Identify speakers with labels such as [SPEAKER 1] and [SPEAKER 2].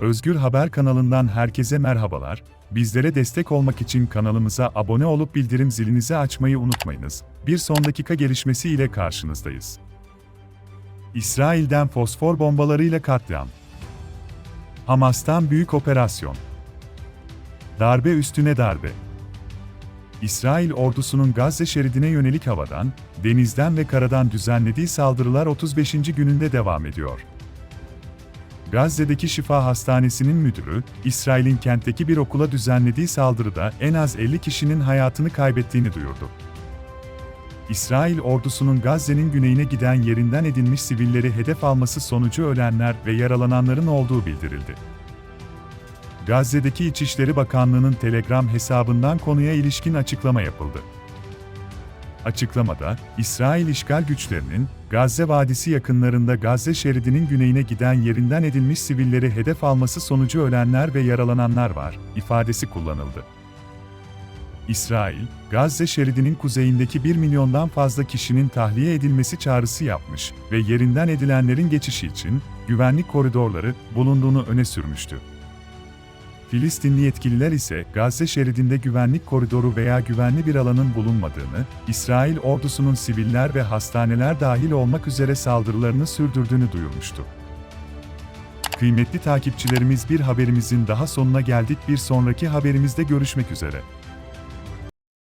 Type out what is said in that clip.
[SPEAKER 1] Özgür Haber kanalından herkese merhabalar. Bizlere destek olmak için kanalımıza abone olup bildirim zilinizi açmayı unutmayınız. Bir son dakika gelişmesi ile karşınızdayız. İsrail'den fosfor bombalarıyla katliam. Hamas'tan büyük operasyon. Darbe üstüne darbe. İsrail ordusunun Gazze şeridine yönelik havadan, denizden ve karadan düzenlediği saldırılar 35. gününde devam ediyor. Gazze'deki Şifa Hastanesi'nin müdürü, İsrail'in kentteki bir okula düzenlediği saldırıda en az 50 kişinin hayatını kaybettiğini duyurdu. İsrail ordusunun Gazze'nin güneyine giden yerinden edilmiş sivilleri hedef alması sonucu ölenler ve yaralananların olduğu bildirildi. Gazze'deki İçişleri Bakanlığı'nın Telegram hesabından konuya ilişkin açıklama yapıldı. Açıklamada, İsrail işgal güçlerinin, Gazze Vadisi yakınlarında Gazze şeridinin güneyine giden yerinden edilmiş sivilleri hedef alması sonucu ölenler ve yaralananlar var, ifadesi kullanıldı. İsrail, Gazze şeridinin kuzeyindeki 1 milyondan fazla kişinin tahliye edilmesi çağrısı yapmış ve yerinden edilenlerin geçişi için güvenlik koridorları bulunduğunu öne sürmüştü. Filistinli yetkililer ise Gazze şeridinde güvenlik koridoru veya güvenli bir alanın bulunmadığını, İsrail ordusunun siviller ve hastaneler dahil olmak üzere saldırılarını sürdürdüğünü duyurmuştu. Kıymetli takipçilerimiz bir haberimizin daha sonuna geldik. Bir sonraki haberimizde görüşmek üzere.